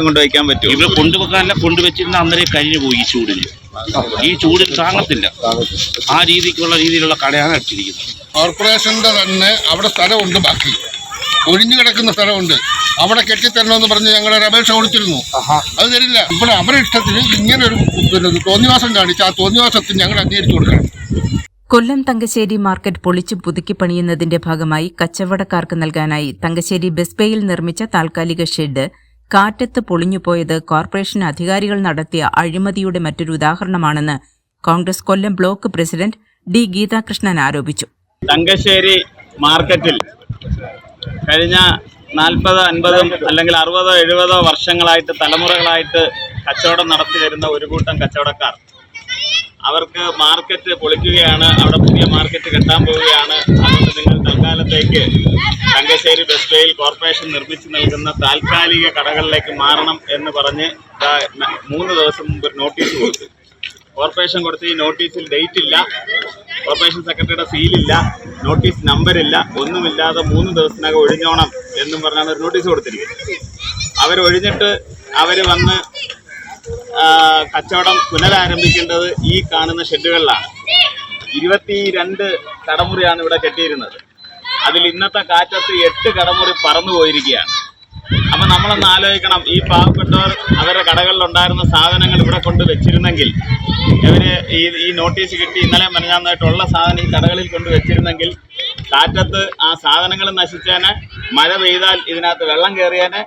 കൊണ്ട് വയ്ക്കാൻ പറ്റും. ഇവിടെ കൊണ്ടുവെക്കാനല്ല കൊണ്ടുവച്ചിരുന്ന അന്നേരം കഴിഞ്ഞു പോയി ഈ ചൂടിന് ഈ ചൂടിൽ താങ്ങത്തില്ല. ആ രീതിക്കുള്ള രീതിയിലുള്ള കടയാണ് അടിച്ചിരിക്കുന്നത് കോർപ്പറേഷന്റെ തന്നെ അവിടെ സ്ഥലമുണ്ട് ബാക്കി. ഒഴിഞ്ഞു കിടക്കുന്ന സ്ഥലമുണ്ട്. അവിടെ കെട്ടിത്തരണമെന്ന് പറഞ്ഞ് ഞങ്ങൾ ഒരു അപേക്ഷ കൊടുത്തിരുന്നു. അത് തരില്ല. ഇവിടെ അവരുടെ ഇഷ്ടത്തിന് ഇങ്ങനെ ഒരു പിന്നെ തോന്നിവാസം കാണിച്ച് ആ തോന്നിവാസത്തിന് ഞങ്ങൾ അംഗീകരിച്ചു കൊടുക്കണം. കൊല്ലം തങ്കശ്ശേരി മാർക്കറ്റ് പൊളിച്ചു പുതുക്കി പണിയുന്നതിന്റെ ഭാഗമായി കച്ചവടക്കാർക്ക് നൽകാനായി തങ്കശ്ശേരി ബസ് ബേയിൽ നിർമ്മിച്ച താൽക്കാലിക ഷെഡ് കാറ്റത്ത് പൊളിഞ്ഞുപോയത് കോർപ്പറേഷൻ അധികാരികൾ നടത്തിയ അഴിമതിയുടെ മറ്റൊരു ഉദാഹരണമാണെന്ന് Congress Kollam block president D Geethakrishnan ആരോപിച്ചു. തങ്കശ്ശേരി മാർക്കറ്റിൽ കഴിഞ്ഞ നാൽപ്പത് അൻപതും അല്ലെങ്കിൽ അറുപതോ എഴുപതോ വർഷങ്ങളായിട്ട് തലമുറകളായിട്ട് കച്ചവടം നടത്തി വരുന്ന ഒരു കൂട്ടം കച്ചവടക്കാർ. അവർക്ക് മാർക്കറ്റ് പൊളിക്കുകയാണ് അവിടെ പുതിയ മാർക്കറ്റ് കെട്ടാൻ പോവുകയാണ്. അതുകൊണ്ട് നിങ്ങൾ തൽക്കാലത്തേക്ക് തങ്കശ്ശേരി ബസ് വേയിൽ കോർപ്പറേഷൻ നിർമ്മിച്ചു നൽകുന്ന താൽക്കാലിക കടകളിലേക്ക് മാറണം എന്ന് പറഞ്ഞ് മൂന്ന് ദിവസം മുമ്പ് നോട്ടീസ് കൊടുത്തു. കോർപ്പറേഷൻ കൊടുത്ത ഈ നോട്ടീസിൽ ഡേറ്റ് ഇല്ല. കോർപ്പറേഷൻ സെക്രട്ടറിയുടെ സീലില്ല നോട്ടീസ് നമ്പരില്ല ഒന്നുമില്ലാതെ മൂന്ന് ദിവസത്തിനകം ഒഴിഞ്ഞോണം എന്നും പറഞ്ഞാണ് ഒരു നോട്ടീസ് കൊടുത്തിരിക്കുന്നത്. അവർ ഒഴിഞ്ഞിട്ട് അവർ വന്ന് കച്ചവടം പുനരാരംഭിക്കേണ്ടത് ഈ കാണുന്ന ഷെഡുകളിലാണ് ഇരുപത്തി രണ്ട് കടമുറിയാണ് ഇവിടെ കെട്ടിയിരുന്നത്. അതിൽ ഇന്നത്തെ കാറ്റത്ത് എട്ട് കടമുറി പറന്നു പോയിരിക്കുകയാണ്. അപ്പൊ നമ്മളൊന്ന് ആലോചിക്കണം ഈ പാവപ്പെട്ടവർ അവരുടെ കടകളിലുണ്ടായിരുന്ന സാധനങ്ങൾ ഇവിടെ കൊണ്ട് വെച്ചിരുന്നെങ്കിൽ ഇവർ ഈ ഈ നോട്ടീസ് കിട്ടി ഇന്നലെ മനഞ്ഞാന്നായിട്ടുള്ള സാധനം ഈ കടകളിൽ കൊണ്ട് വെച്ചിരുന്നെങ്കിൽ കാറ്റത്ത് ആ സാധനങ്ങൾ നശിച്ചേനെ മഴ പെയ്താൽ ഇതിനകത്ത് വെള്ളം കയറിയേനെ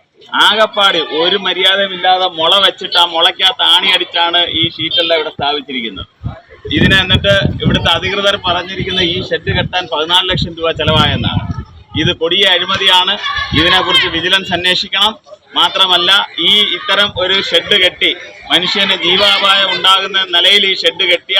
ആകപ്പാടി ഒരു മര്യാദയും ഇല്ലാതെ മുള വെച്ചിട്ട് ആ മുളയ്ക്കകത്ത് ആണി അടിച്ചാണ് ഈ ഷീറ്റെല്ലാം ഇവിടെ സ്ഥാപിച്ചിരിക്കുന്നത്. ഇതിന് എന്നിട്ട് ഇവിടുത്തെ അധികൃതർ പറഞ്ഞിരിക്കുന്ന ഈ ഷെഡ് കെട്ടാൻ പതിനാല് ലക്ഷം രൂപ ചെലവായെന്നാണ്. ഇത് കൊടിയ അഴിമതിയാണ്. ഇതിനെക്കുറിച്ച് വിജിലൻസ് അന്വേഷിക്കണം. മാത്രമല്ല ഈ ഇത്തരം ഒരു ഷെഡ് കെട്ടി മനുഷ്യന് ജീവാപായം ഉണ്ടാകുന്ന നിലയിൽ ഈ ഷെഡ് കെട്ടിയ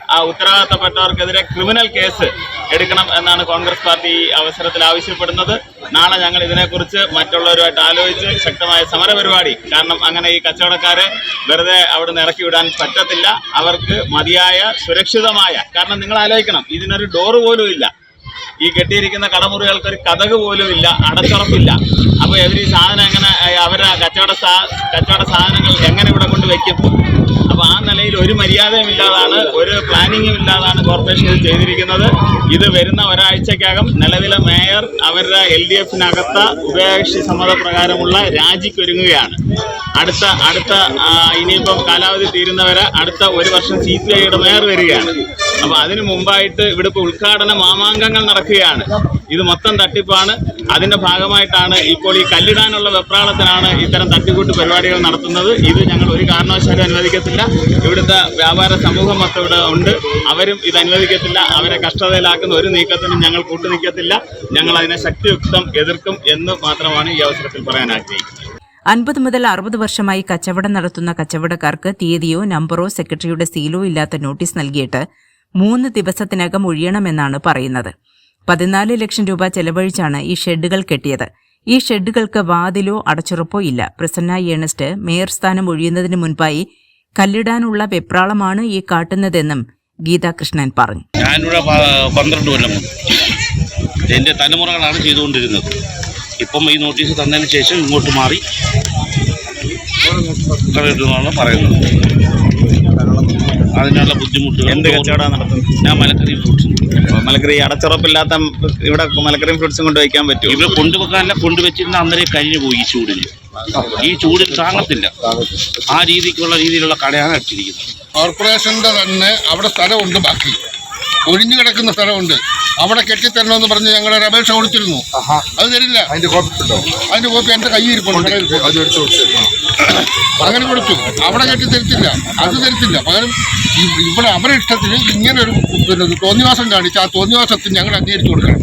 ആ ഉത്തരവാദിത്തപ്പെട്ടവർക്കെതിരെ ക്രിമിനൽ കേസ് എടുക്കണം എന്നാണ് കോൺഗ്രസ് പാർട്ടി ഈ അവസരത്തിൽ ആവശ്യപ്പെടുന്നത്. നാളെ ഞങ്ങൾ ഇതിനെക്കുറിച്ച് മറ്റുള്ളവരുമായിട്ട് ആലോചിച്ച് ശക്തമായ സമരപരിപാടി. കാരണം അങ്ങനെ ഈ കച്ചവടക്കാരെ വെറുതെ അവിടെ നിന്ന് ഇറക്കി വിടാൻ പറ്റത്തില്ല. അവർക്ക് മതിയായ സുരക്ഷിതമായ കാരണം നിങ്ങൾ ആലോചിക്കണം ഇതിനൊരു ഡോറ് പോലും ഇല്ല. ഈ കെട്ടിയിരിക്കുന്ന കടമുറികൾക്ക് ഒരു കഥക് പോലും ഇല്ല അടച്ചുറപ്പില്ല. അപ്പോൾ ഇവർ ഈ സാധനം എങ്ങനെ അവരുടെ കച്ചവട സാ- കച്ചവട സാധനങ്ങൾ എങ്ങനെ ഇവിടെ കൊണ്ട് വെക്കും? അപ്പൊ ആ നിലയിൽ ഒരു മര്യാദയും ഇല്ലാതാണ് ഒരു പ്ലാനിങ്ങും ഇല്ലാതാണ് കോർപ്പറേഷൻ ഇത് ചെയ്തിരിക്കുന്നത്. ഇത് വരുന്ന ഒരാഴ്ചക്കകം നിലവിലെ മേയർ അവരുടെ എൽ ഡി എഫിനകത്ത ഉഭയകക്ഷി സമ്മതപ്രകാരമുള്ള രാജിക്കൊരുങ്ങുകയാണ് അടുത്ത അടുത്ത ഇനിയിപ്പം കാലാവധി തീരുന്നവരെ അടുത്ത ഒരു വർഷം സി പി ഐയുടെ മേയർ വരികയാണ്. അപ്പോൾ അതിനു മുമ്പായിട്ട് ഇവിടെ ഇപ്പോൾ ഉദ്ഘാടന മാമാങ്കങ്ങൾ നടക്കുകയാണ്. ഇത് മൊത്തം തട്ടിപ്പാണ്. അതിന്റെ ഭാഗമായിട്ടാണ് ഇപ്പോൾ ഈ കല്ലിടാനുള്ള വെപ്രാളത്തിനാണ് ഇത്തരം തട്ടിക്കൂട്ട് പരിപാടികൾ നടത്തുന്നത്. ഇത് ഞങ്ങൾ ഒരു കാരണവശാലും അനുവദിക്കത്തില്ല. ഇവിടുത്തെ വ്യാപാര സമൂഹം മൊത്തം ഇവിടെ ഉണ്ട്. അവരും ഇത് അനുവദിക്കത്തില്ല. അവരെ കഷ്ടതയിലാക്കുന്ന ഒരു നീക്കത്തിനും ഞങ്ങൾ കൂട്ടുനിൽക്കത്തില്ല ഞങ്ങൾ അതിനെ ശക്തിയുക്തം എതിർക്കും എന്ന് മാത്രമാണ് ഈ അവസരത്തിൽ പറയാൻ ആഗ്രഹിക്കുന്നത്. അൻപത് മുതൽ അറുപത് വർഷമായി കച്ചവടം നടത്തുന്ന കച്ചവടക്കാർക്ക് തീയതിയോ നമ്പറോ സെക്രട്ടറിയുടെ സീലോ ഇല്ലാത്ത നോട്ടീസ് നൽകിയിട്ട് മൂന്ന് ദിവസത്തിനകം ഒഴിയണമെന്നാണ് പറയുന്നത്. പതിനാല് ലക്ഷം രൂപ ചെലവഴിച്ചാണ് ഈ ഷെഡുകൾ കെട്ടിയത്. ഈ ഷെഡുകൾക്ക് വാതിലോ അടച്ചുറപ്പോ ഇല്ല. പ്രസന്ന ഏണസ്റ്റ് മേയർ സ്ഥാനം ഒഴിയുന്നതിന് മുൻപായി കല്ലിടാനുള്ള വെപ്രാളമാണ് ഈ കാട്ടുന്നതെന്നും ഗീതാകൃഷ്ണൻ പറഞ്ഞു. ഞാനിവിടെ പന്ത്രണ്ട് കൊല്ലം എന്റെ തലമുറകളാണ് ചെയ്തുകൊണ്ടിരുന്നത്. ഇപ്പം ഈ നോട്ടീസ് തന്നതിന് ശേഷം ഇങ്ങോട്ട് മാറി പറയുന്നത്. അതിനുള്ള ബുദ്ധിമുട്ടുകൾ എന്ത് കച്ചവടം നടത്തുന്നത് ഞാൻ മലക്കറി ഫ്രൂട്ട്സ് മലക്കറി അടച്ചുറപ്പില്ലാത്ത ഇവിടെ മലക്കറിയും ഫ്രൂട്ട്സും കൊണ്ട് വയ്ക്കാൻ പറ്റും ഇവർ കൊണ്ടുവെക്കാനല്ല കൊണ്ടുവച്ചിരുന്ന അന്നേരം കഴിഞ്ഞു പോയി ഈ ചൂടിന്. ഈ ചൂടിൽ താങ്ങത്തില്ല. ആ രീതിക്കുള്ള രീതിയിലുള്ള കടയാണ് അടിച്ചിരിക്കുന്നത്. കോർപ്പറേഷന്റെ തന്നെ അവിടെ സ്ഥലമുണ്ട് ബാക്കി. ഒഴിഞ്ഞു കിടക്കുന്ന സ്ഥലമുണ്ട്. അവിടെ കെട്ടിത്തരണമെന്ന് പറഞ്ഞ് ഞങ്ങൾ ഒരു അപേക്ഷ കൊടുത്തിരുന്നു. അത് തരില്ല. അതിന്റെ കോപ്പി അതിന്റെ കോപ്പി എന്റെ കയ്യിൽ ഇരിപ്പുണ്ട്. കൊടുത്തേക്കണം അങ്ങനെ കൊടുത്തു. അവിടെ കെട്ടി തരത്തില്ല അത് തരത്തില്ല പകരം ഇവിടെ അവരുടെ ഇഷ്ടത്തിന് ഇങ്ങനെ ഒരു പിന്നെ തോന്നിവാസം കാണിച്ച് ആ തോന്നിവാസത്തിന് ഞങ്ങൾ അംഗീകരിച്ചു കൊടുക്കണം.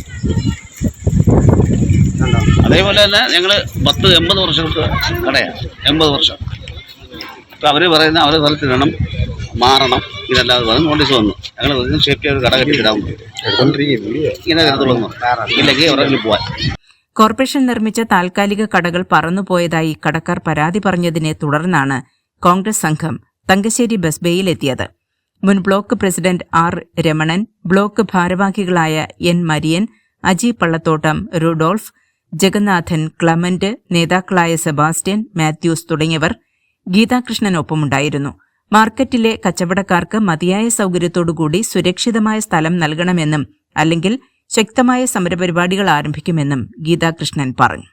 അതേപോലെ തന്നെ ഞങ്ങൾ പത്ത് എൺപത് വർഷങ്ങൾക്ക് കടയാണ്. എൺപത് വർഷം. അപ്പോൾ അവർ പറയുന്ന അവരെ സ്ഥലത്തിടണം മാറണം. ഇതല്ലാതെ പറഞ്ഞ് നോട്ടീസ് വന്നു ഞങ്ങൾ സേഫ്റ്റി ഒരു കട കെട്ടിയിടാൻ ഇങ്ങനെ കരുതുള്ളൂ ഇല്ലെങ്കിൽ എവിടെയെങ്കിലും പോവാൻ. കോർപ്പറേഷൻ നിർമ്മിച്ച താൽക്കാലിക കടകൾ പറന്നുപോയതായി കടക്കാർ പരാതി പറഞ്ഞതിനെ തുടർന്നാണ് കോൺഗ്രസ് സംഘം തങ്കശ്ശേരി ബസ്ബേയിലെത്തിയത് മുൻ block president R Ramanan block ഭാരവാഹികളായ N Marian Aji Pallathottam Rudolph Jagannathan Clement നേതാക്കളായ സെബാസ്റ്റ്യൻ മാത്യൂസ് തുടങ്ങിയവർ ഗീതാകൃഷ്ണനൊപ്പമുണ്ടായിരുന്നു. മാർക്കറ്റിലെ കച്ചവടക്കാർക്ക് മതിയായ സൗകര്യത്തോടുകൂടി സുരക്ഷിതമായ സ്ഥലം നൽകണമെന്നും അല്ലെങ്കിൽ ശക്തമായ സമരപരിപാടികൾ ആരംഭിക്കുമെന്നും ഗീതാകൃഷ്ണൻ പറഞ്ഞു.